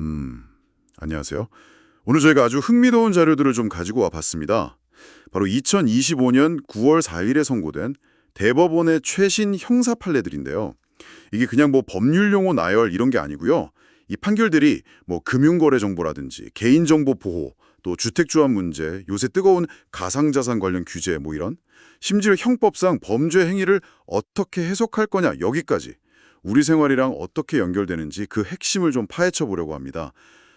음, 안녕하세요. 오늘 저희가 아주 흥미로운 자료들을 좀 가지고 와 봤습니다. 바로 2025년 9월 4일에 선고된 대법원의 최신 형사 판례들인데요. 이게 그냥 뭐 법률 용어 나열 이런 게 아니고요. 이 판결들이 뭐 금융거래 정보라든지 개인정보 보호, 또 주택조합 문제, 요새 뜨거운 가상자산 관련 규제 뭐 이런 심지어 형법상 범죄 행위를 어떻게 해석할 거냐 여기까지 우리 생활이랑 어떻게 연결되는지 그 핵심을 좀 파헤쳐 보려고 합니다.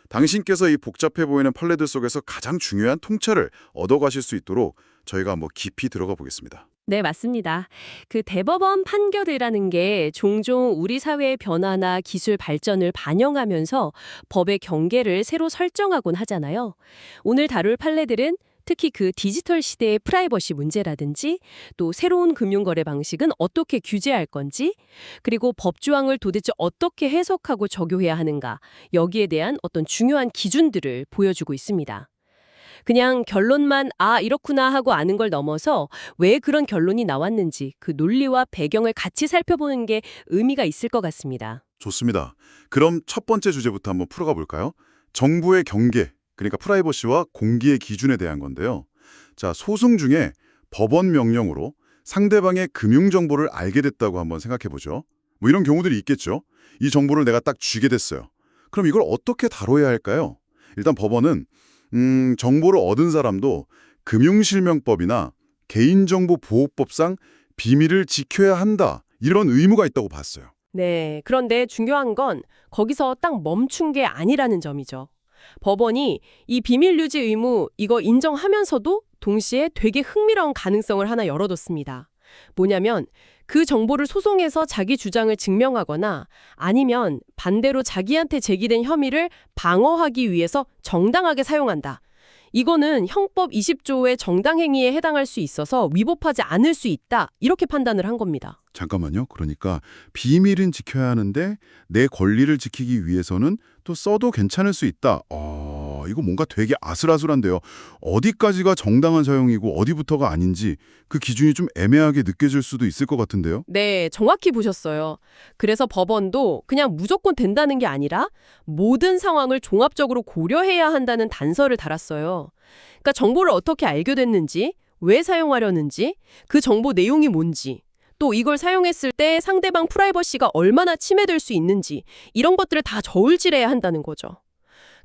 당신께서 이 복잡해 보이는 판례들 속에서 가장 중요한 통찰을 얻어가실 수 있도록 저희가 한번 깊이 들어가 보겠습니다. 네, 맞습니다. 그 대법원 판결이라는 게 종종 우리 사회의 변화나 기술 발전을 반영하면서 법의 경계를 새로 설정하곤 하잖아요. 오늘 다룰 판례들은 특히 그 디지털 시대의 프라이버시 문제라든지 또 새로운 금융거래 방식은 어떻게 규제할 건지 그리고 법조항을 도대체 어떻게 해석하고 적용해야 하는가 여기에 대한 어떤 중요한 기준들을 보여주고 있습니다. 그냥 결론만 아 이렇구나 하고 아는 걸 넘어서 왜 그런 결론이 나왔는지 그 논리와 배경을 같이 살펴보는 게 의미가 있을 것 같습니다. 좋습니다. 그럼 첫 번째 주제부터 한번 풀어가 볼까요? 정부의 경계, 그러니까 프라이버시와 공기의 기준에 대한 건데요. 자, 소송 중에 법원 명령으로 상대방의 금융 정보를 알게 됐다고 한번 생각해 보죠. 뭐 이런 경우들이 있겠죠. 이 정보를 내가 딱 쥐게 됐어요. 그럼 이걸 어떻게 다뤄야 할까요? 일단 법원은 음, 정보를 얻은 사람도 금융실명법이나 개인정보보호법상 비밀을 지켜야 한다. 이런 의무가 있다고 봤어요. 네, 그런데 중요한 건 거기서 딱 멈춘 게 아니라는 점이죠. 법원이 이 비밀 유지 의무 이거 인정하면서도 동시에 되게 흥미로운 가능성을 하나 열어뒀습니다. 뭐냐면 그 정보를 소송해서 자기 주장을 증명하거나 아니면 반대로 자기한테 제기된 혐의를 방어하기 위해서 정당하게 사용한다. 이거는 형법 20조의 정당행위에 해당할 수 있어서 위법하지 않을 수 있다. 이렇게 판단을 한 겁니다. 잠깐만요. 그러니까 비밀은 지켜야 하는데 내 권리를 지키기 위해서는 또 써도 괜찮을 수 있다. 어, 이거 뭔가 되게 아슬아슬한데요. 어디까지가 정당한 사용이고 어디부터가 아닌지 그 기준이 좀 애매하게 느껴질 수도 있을 것 같은데요. 네, 정확히 보셨어요. 그래서 법원도 그냥 무조건 된다는 게 아니라 모든 상황을 종합적으로 고려해야 한다는 단서를 달았어요. 그러니까 정보를 어떻게 알게 됐는지, 왜 사용하려는지, 그 정보 내용이 뭔지, 또 이걸 사용했을 때 상대방 프라이버시가 얼마나 침해될 수 있는지 이런 것들을 다 저울질해야 한다는 거죠.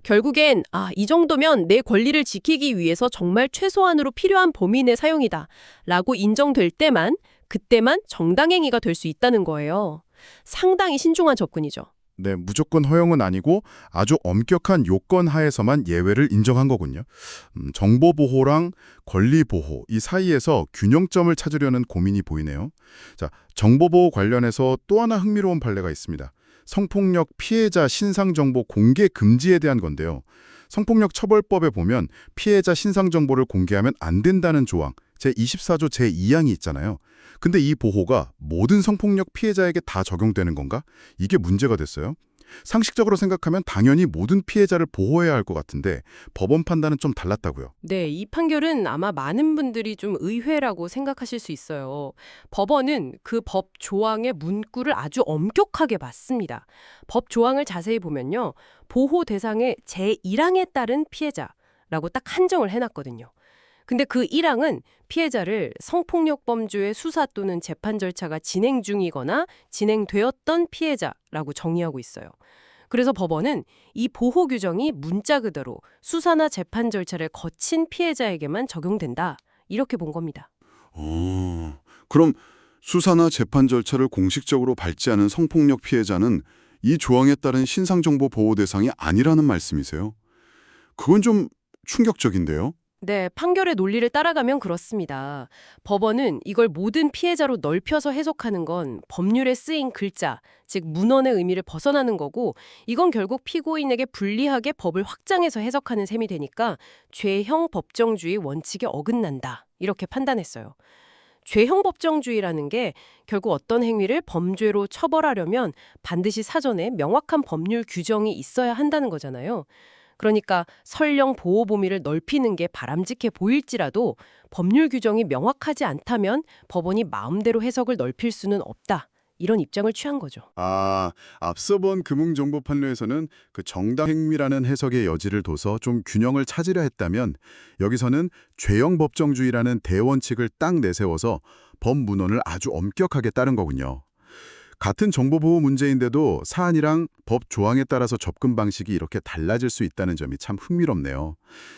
결국엔 아, 이 정도면 내 권리를 지키기 위해서 정말 최소한으로 필요한 범위 내 사용이다 라고 인정될 때만 그때만 정당행위가 될 수 있다는 거예요. 상당히 신중한 접근이죠. 네, 무조건 허용은 아니고 아주 엄격한 요건 하에서만 예외를 인정한 거군요. 음, 정보 보호랑 권리 보호 이 사이에서 균형점을 찾으려는 고민이 보이네요. 자, 정보 보호 관련해서 또 하나 흥미로운 판례가 있습니다. 성폭력 피해자 신상 정보 공개 금지에 대한 건데요. 성폭력 처벌법에 보면 피해자 신상 정보를 공개하면 안 된다는 조항 제24조 제2항이 있잖아요. 근데 이 보호가 모든 성폭력 피해자에게 다 적용되는 건가? 이게 문제가 됐어요. 상식적으로 생각하면 당연히 모든 피해자를 보호해야 할 것 같은데 법원 판단은 좀 달랐다고요. 네, 이 판결은 아마 많은 분들이 좀 의외라고 생각하실 수 있어요. 법원은 그 법 조항의 문구를 아주 엄격하게 봤습니다. 법 조항을 자세히 보면요. 보호 대상의 제1항에 따른 피해자라고 딱 한정을 해놨거든요. 근데 그 1항은 피해자를 성폭력 범죄의 수사 또는 재판 절차가 진행 중이거나 진행되었던 피해자라고 정의하고 있어요. 그래서 법원은 이 보호 규정이 문자 그대로 수사나 재판 절차를 거친 피해자에게만 적용된다. 이렇게 본 겁니다. 어, 그럼 수사나 재판 절차를 공식적으로 밟지 않은 성폭력 피해자는 이 조항에 따른 신상정보 보호 대상이 아니라는 말씀이세요? 그건 좀 충격적인데요. 네, 판결의 논리를 따라가면 그렇습니다. 법원은 이걸 모든 피해자로 넓혀서 해석하는 건 법률에 쓰인 글자, 즉 문헌의 의미를 벗어나는 거고 이건 결국 피고인에게 불리하게 법을 확장해서 해석하는 셈이 되니까 죄형 법정주의 원칙에 어긋난다. 이렇게 판단했어요. 죄형 법정주의라는 게 결국 어떤 행위를 범죄로 처벌하려면 반드시 사전에 명확한 법률 규정이 있어야 한다는 거잖아요. 그러니까 설령 보호 범위를 넓히는 게 바람직해 보일지라도 법률 규정이 명확하지 않다면 법원이 마음대로 해석을 넓힐 수는 없다. 이런 입장을 취한 거죠. 아, 앞서 본 금융정보 판례에서는 그 정당 행위라는 해석의 여지를 둬서 좀 균형을 찾으려 했다면 여기서는 죄형 법정주의라는 대원칙을 딱 내세워서 법문헌을 아주 엄격하게 따른 거군요. 같은 정보보호 문제인데도 사안이랑 법 조항에 따라서 접근 방식이 이렇게 달라질 수 있다는 점이 참 흥미롭네요.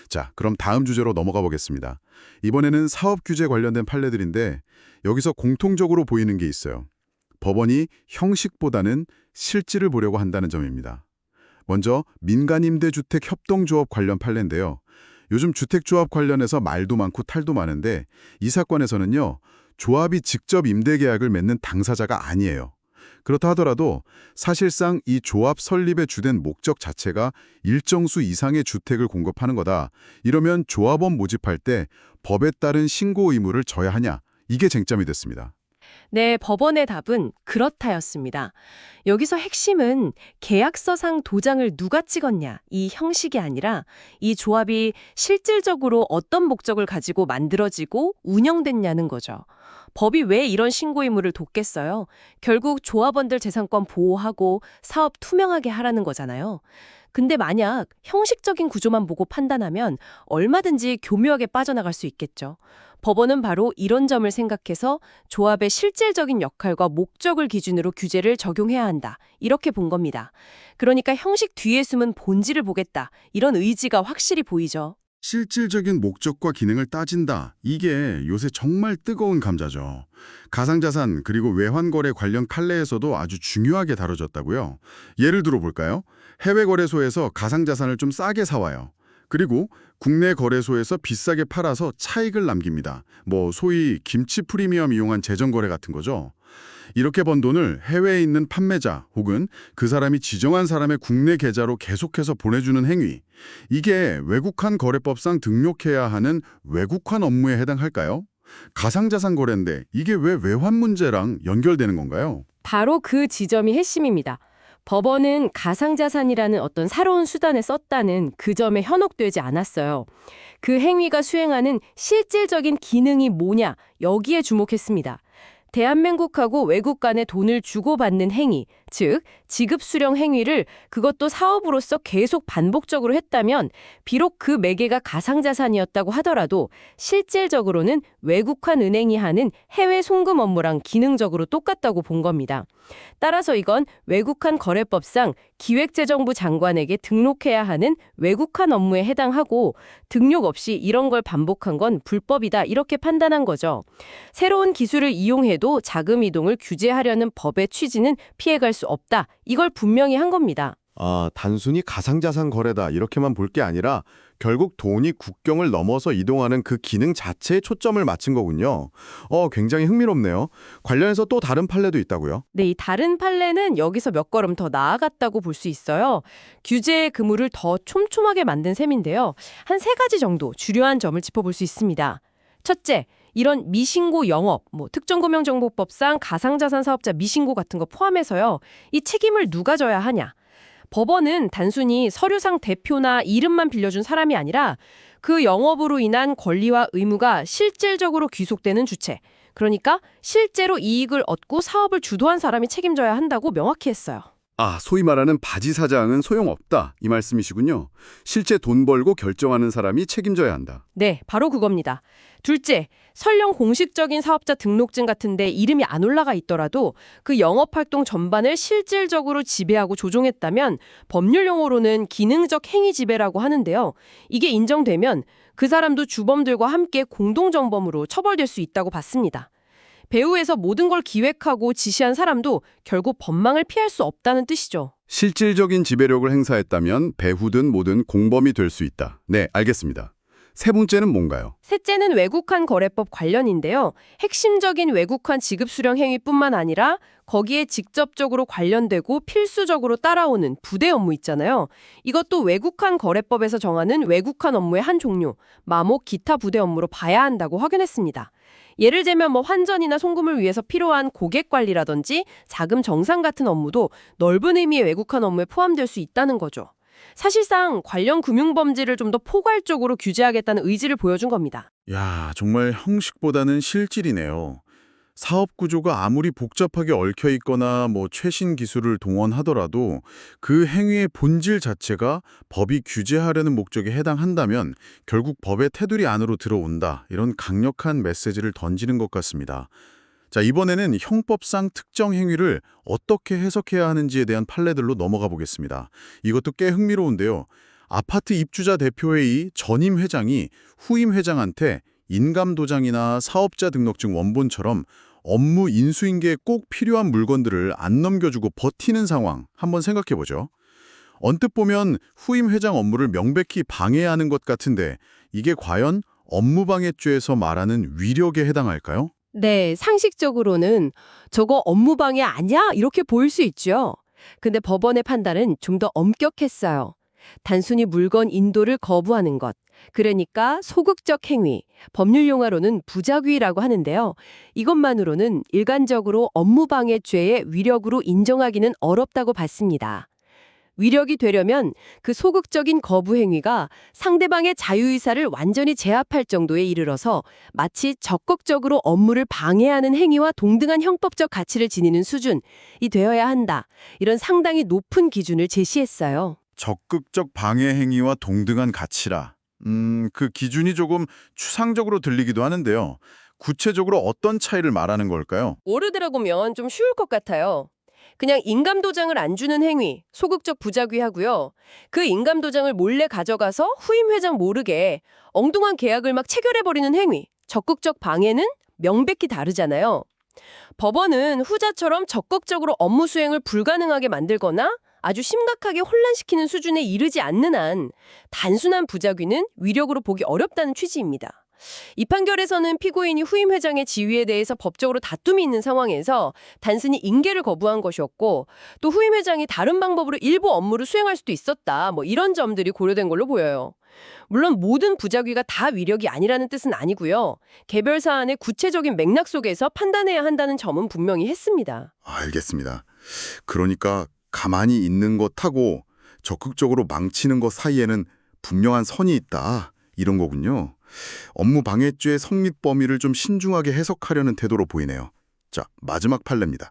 자, 그럼 다음 주제로 넘어가 보겠습니다. 이번에는 사업 규제 관련된 판례들인데 여기서 공통적으로 보이는 게 있어요. 법원이 형식보다는 실질을 보려고 한다는 점입니다. 먼저 민간임대주택 협동조합 관련 판례인데요. 요즘 주택조합 관련해서 말도 많고 탈도 많은데 이 사건에서는요. 조합이 직접 임대계약을 맺는 당사자가 아니에요. 그렇다 하더라도 사실상 이 조합 설립의 주된 목적 자체가 일정 수 이상의 주택을 공급하는 거다. 이러면 조합원 모집할 때 법에 따른 신고 의무를 져야 하냐? 이게 쟁점이 됐습니다. 네, 법원의 답은 그렇다였습니다. 여기서 핵심은 계약서상 도장을 누가 찍었냐 이 형식이 아니라 이 조합이 실질적으로 어떤 목적을 가지고 만들어지고 운영됐냐는 거죠. 법이 왜 이런 신고 의무를 뒀겠어요? 결국 조합원들 재산권 보호하고 사업 투명하게 하라는 거잖아요. 근데 만약 형식적인 구조만 보고 판단하면 얼마든지 교묘하게 빠져나갈 수 있겠죠. 법원은 바로 이런 점을 생각해서 조합의 실질적인 역할과 목적을 기준으로 규제를 적용해야 한다. 이렇게 본 겁니다. 그러니까 형식 뒤에 숨은 본질을 보겠다. 이런 의지가 확실히 보이죠. 실질적인 목적과 기능을 따진다. 이게 요새 정말 뜨거운 감자죠. 가상자산 그리고 외환거래 관련 판례에서도 아주 중요하게 다뤄졌다고요. 예를 들어 볼까요? 해외 거래소에서 가상자산을 좀 싸게 사와요. 그리고 국내 거래소에서 비싸게 팔아서 차익을 남깁니다. 뭐 소위 김치 프리미엄 이용한 재정 거래 같은 거죠. 이렇게 번 돈을 해외에 있는 판매자 혹은 그 사람이 지정한 사람의 국내 계좌로 계속해서 보내주는 행위. 이게 외국환 거래법상 등록해야 하는 외국환 업무에 해당할까요? 가상자산 거래인데 이게 왜 외환 문제랑 연결되는 건가요? 바로 그 지점이 핵심입니다. 법원은 가상자산이라는 어떤 새로운 수단을 썼다는 그 점에 현혹되지 않았어요. 그 행위가 수행하는 실질적인 기능이 뭐냐, 여기에 주목했습니다. 대한민국하고 외국 간에 돈을 주고받는 행위, 즉 지급 수령 행위를 그것도 사업으로서 계속 반복적으로 했다면 비록 그 매개가 가상자산이었다고 하더라도 실질적으로는 외국환 은행이 하는 해외 송금 업무랑 기능적으로 똑같다고 본 겁니다. 따라서 이건 외국환 거래법상 기획재정부 장관에게 등록해야 하는 외국환 업무에 해당하고 등록 없이 이런 걸 반복한 건 불법이다 이렇게 판단한 거죠. 새로운 기술을 이용해도 자금 이동을 규제하려는 법의 취지는 피해갈 수 없다. 이걸 분명히 한 겁니다. 아, 단순히 가상자산 거래다 이렇게만 볼 게 아니라 결국 돈이 국경을 넘어서 이동하는 그 기능 자체에 초점을 맞춘 거군요. 어, 굉장히 흥미롭네요. 관련해서 또 다른 판례도 있다고요? 네, 이 다른 판례는 여기서 몇 걸음 더 나아갔다고 볼 수 있어요. 규제의 그물을 더 촘촘하게 만든 셈인데요. 한 세 가지 정도 주요한 점을 짚어볼 수 있습니다. 첫째, 이런 미신고 영업, 뭐 특정금융정보법상 가상자산 사업자 미신고 같은 거 포함해서요. 이 책임을 누가 져야 하냐? 법원은 단순히 서류상 대표나 이름만 빌려준 사람이 아니라 그 영업으로 인한 권리와 의무가 실질적으로 귀속되는 주체, 그러니까 실제로 이익을 얻고 사업을 주도한 사람이 책임져야 한다고 명확히 했어요. 아, 소위 말하는 바지 사장은 소용없다 이 말씀이시군요. 실제 돈 벌고 결정하는 사람이 책임져야 한다. 네, 바로 그겁니다. 둘째, 설령 공식적인 사업자 등록증 같은데 이름이 안 올라가 있더라도 그 영업활동 전반을 실질적으로 지배하고 조종했다면 법률 용어로는 기능적 행위 지배라고 하는데요. 이게 인정되면 그 사람도 주범들과 함께 공동정범으로 처벌될 수 있다고 봤습니다. 배후에서 모든 걸 기획하고 지시한 사람도 결국 법망을 피할 수 없다는 뜻이죠. 실질적인 지배력을 행사했다면 배후든 뭐든 공범이 될 수 있다. 네, 알겠습니다. 세 번째는 뭔가요? 셋째는 외국환 거래법 관련인데요. 핵심적인 외국환 지급 수령 행위뿐만 아니라 거기에 직접적으로 관련되고 필수적으로 따라오는 부대 업무 있잖아요. 이것도 외국환 거래법에서 정하는 외국환 업무의 한 종류, 마목 기타 부대 업무로 봐야 한다고 확인했습니다. 예를 들면 뭐 환전이나 송금을 위해서 필요한 고객 관리라든지 자금 정산 같은 업무도 넓은 의미의 외국환 업무에 포함될 수 있다는 거죠. 사실상 관련 금융 범죄를 좀 더 포괄적으로 규제하겠다는 의지를 보여준 겁니다. 야, 정말 형식보다는 실질이네요. 사업 구조가 아무리 복잡하게 얽혀 있거나 뭐 최신 기술을 동원하더라도 그 행위의 본질 자체가 법이 규제하려는 목적에 해당한다면 결국 법의 테두리 안으로 들어온다. 이런 강력한 메시지를 던지는 것 같습니다. 자, 이번에는 형법상 특정 행위를 어떻게 해석해야 하는지에 대한 판례들로 넘어가 보겠습니다. 이것도 꽤 흥미로운데요. 아파트 입주자 대표회의 전임 회장이 후임 회장한테 인감 도장이나 사업자 등록증 원본처럼 업무 인수인계에 꼭 필요한 물건들을 안 넘겨주고 버티는 상황 한번 생각해 보죠. 언뜻 보면 후임 회장 업무를 명백히 방해하는 것 같은데 이게 과연 업무방해죄에서 말하는 위력에 해당할까요? 네, 상식적으로는 저거 업무방해 아니야? 이렇게 보일 수 있죠. 근데 법원의 판단은 좀 더 엄격했어요. 단순히 물건 인도를 거부하는 것. 그러니까 소극적 행위, 법률 용어로는 부작위라고 하는데요. 이것만으로는 일관적으로 업무방해 죄의 위력으로 인정하기는 어렵다고 봤습니다. 위력이 되려면 그 소극적인 거부 행위가 상대방의 자유의사를 완전히 제압할 정도에 이르러서 마치 적극적으로 업무를 방해하는 행위와 동등한 형법적 가치를 지니는 수준이 되어야 한다. 이런 상당히 높은 기준을 제시했어요. 적극적 방해 행위와 동등한 가치라. 음, 그 기준이 조금 추상적으로 들리기도 하는데요. 구체적으로 어떤 차이를 말하는 걸까요? 오르드라고면 좀 쉬울 것 같아요. 그냥 인감 도장을 안 주는 행위, 소극적 부작위 하고요. 그 인감 도장을 몰래 가져가서 후임 회장 모르게 엉뚱한 계약을 막 체결해 버리는 행위, 적극적 방해는 명백히 다르잖아요. 법원은 후자처럼 적극적으로 업무 수행을 불가능하게 만들거나 아주 심각하게 혼란시키는 수준에 이르지 않는 한 단순한 부작위는 위력으로 보기 어렵다는 취지입니다. 이 판결에서는 피고인이 후임 회장의 지위에 대해서 법적으로 다툼이 있는 상황에서 단순히 인계를 거부한 것이었고 또 후임 회장이 다른 방법으로 일부 업무를 수행할 수도 있었다. 뭐 이런 점들이 고려된 걸로 보여요. 물론 모든 부작위가 다 위력이 아니라는 뜻은 아니고요. 개별 사안의 구체적인 맥락 속에서 판단해야 한다는 점은 분명히 했습니다. 알겠습니다. 그러니까 가만히 있는 것하고 적극적으로 망치는 것 사이에는 분명한 선이 있다. 이런 거군요. 업무 방해죄의 성립 범위를 좀 신중하게 해석하려는 태도로 보이네요. 자, 마지막 판례입니다.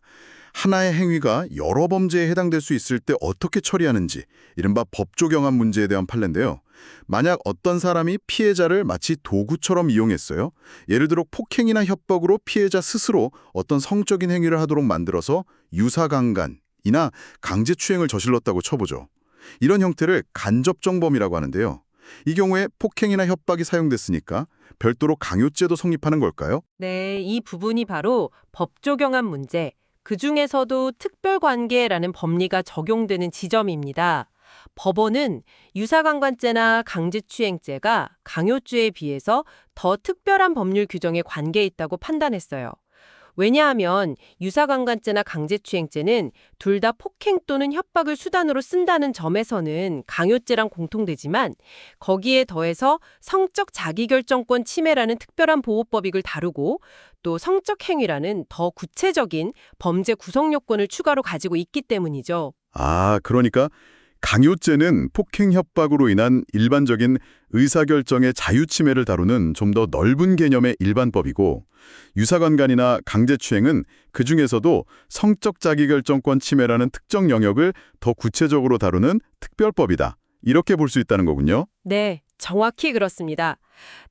하나의 행위가 여러 범죄에 해당될 수 있을 때 어떻게 처리하는지 이른바 법조경한 문제에 대한 판례인데요. 만약 어떤 사람이 피해자를 마치 도구처럼 이용했어요. 예를 들어 폭행이나 협박으로 피해자 스스로 어떤 성적인 행위를 하도록 만들어서 유사강간 이나 강제추행을 저질렀다고 쳐보죠. 이런 형태를 간접정범이라고 하는데요. 이 경우에 폭행이나 협박이 사용됐으니까 별도로 강요죄도 성립하는 걸까요? 네, 이 부분이 바로 법조경한 문제, 그 중에서도 특별관계라는 법리가 적용되는 지점입니다. 법원은 유사강간죄나 강제추행죄가 강요죄에 비해서 더 특별한 법률 규정에 관계 있다고 판단했어요. 왜냐하면 유사강간죄나 강제추행죄는 둘 다 폭행 또는 협박을 수단으로 쓴다는 점에서는 강요죄랑 공통되지만 거기에 더해서 성적 자기결정권 침해라는 특별한 보호법익을 다루고 또 성적 행위라는 더 구체적인 범죄 구성 요건을 추가로 가지고 있기 때문이죠. 아, 그러니까 강요죄는 폭행 협박으로 인한 일반적인 의사결정의 자유침해를 다루는 좀 더 넓은 개념의 일반법이고 유사관간이나 강제추행은 그중에서도 성적 자기결정권 침해라는 특정 영역을 더 구체적으로 다루는 특별법이다. 이렇게 볼 수 있다는 거군요. 네, 정확히 그렇습니다.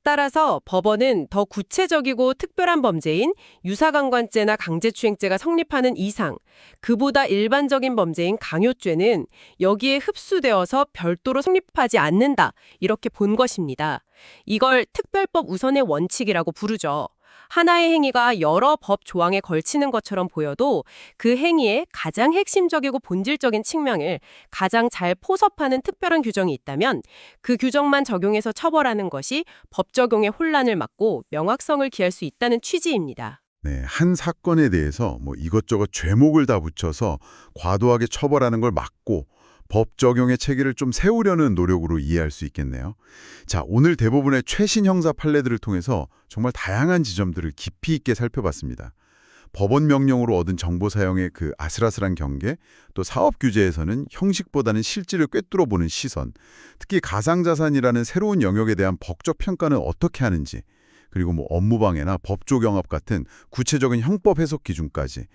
따라서 법원은 더 구체적이고 특별한 범죄인 유사강간죄나 강제추행죄가 성립하는 이상, 그보다 일반적인 범죄인 강요죄는 여기에 흡수되어서 별도로 성립하지 않는다. 이렇게 본 것입니다. 이걸 특별법 우선의 원칙이라고 부르죠. 하나의 행위가 여러 법 조항에 걸치는 것처럼 보여도 그 행위의 가장 핵심적이고 본질적인 측면을 가장 잘 포섭하는 특별한 규정이 있다면 그 규정만 적용해서 처벌하는 것이 법 적용의 혼란을 막고 명확성을 기할 수 있다는 취지입니다. 네, 한 사건에 대해서 뭐 이것저것 죄목을 다 붙여서 과도하게 처벌하는 걸 막고 법 적용의 체계를 좀 세우려는 노력으로 이해할 수 있겠네요. 자, 오늘 대부분의 최신 형사 판례들을 통해서 정말 다양한 지점들을 깊이 있게 살펴봤습니다. 법원 명령으로 얻은 정보 사용의 그 아슬아슬한 경계, 또 사업 규제에서는 형식보다는 실질을 꿰뚫어 보는 시선, 특히 가상자산이라는 새로운 영역에 대한 법적 평가는 어떻게 하는지, 그리고 뭐 업무방해나 법조경합 같은 구체적인 형법 해석 기준까지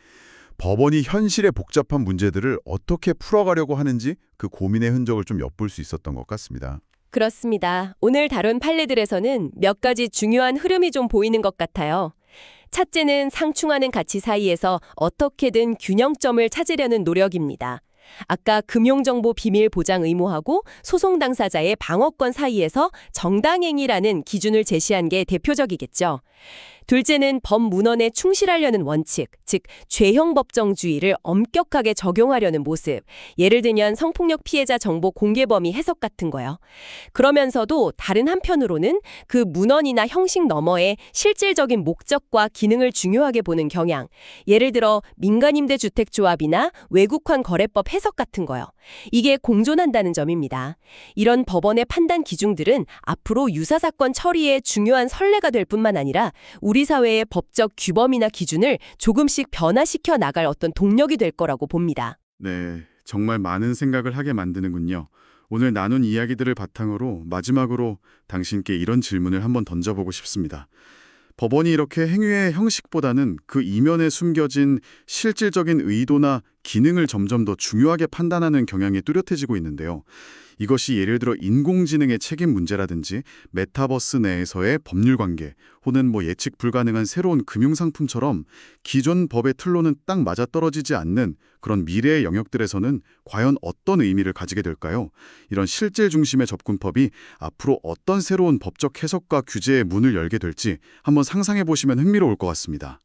법원이 현실의 복잡한 문제들을 어떻게 풀어가려고 하는지 그 고민의 흔적을 좀 엿볼 수 있었던 것 같습니다. 그렇습니다. 오늘 다룬 판례들에서는 몇 가지 중요한 흐름이 좀 보이는 것 같아요. 첫째는 상충하는 가치 사이에서 어떻게든 균형점을 찾으려는 노력입니다. 아까 금융정보 비밀 보장 의무하고 소송 당사자의 방어권 사이에서 정당행위라는 기준을 제시한 게 대표적이겠죠. 둘째는 법문헌에 충실하려는 원칙, 즉 죄형 법정주의를 엄격하게 적용하려는 모습. 예를 들면 성폭력 피해자 정보 공개 범위 해석 같은 거요. 그러면서도 다른 한편으로는 그 문헌이나 형식 너머의 실질적인 목적과 기능을 중요하게 보는 경향. 예를 들어 민간임대 주택조합이나 외국환 거래법 해석 같은 거요. 이게 공존한다는 점입니다. 이런 법원의 판단 기준들은 앞으로 유사 사건 처리에 중요한 선례가 될 뿐만 아니라 우리 사회의 법적 규범이나 기준을 조금씩 변화시켜 나갈 어떤 동력이 될 거라고 봅니다. 네, 정말 많은 생각을 하게 만드는군요. 오늘 나눈 이야기들을 바탕으로 마지막으로 당신께 이런 질문을 한번 던져보고 싶습니다. 법원이 이렇게 행위의 형식보다는 그 이면에 숨겨진 실질적인 의도나 기능을 점점 더 중요하게 판단하는 경향이 뚜렷해지고 있는데요. 이것이 예를 들어 인공지능의 책임 문제라든지 메타버스 내에서의 법률 관계 혹은 뭐 예측 불가능한 새로운 금융 상품처럼 기존 법의 틀로는 딱 맞아떨어지지 않는 그런 미래의 영역들에서는 과연 어떤 의미를 가지게 될까요? 이런 실질 중심의 접근법이 앞으로 어떤 새로운 법적 해석과 규제의 문을 열게 될지 한번 상상해 보시면 흥미로울 것 같습니다.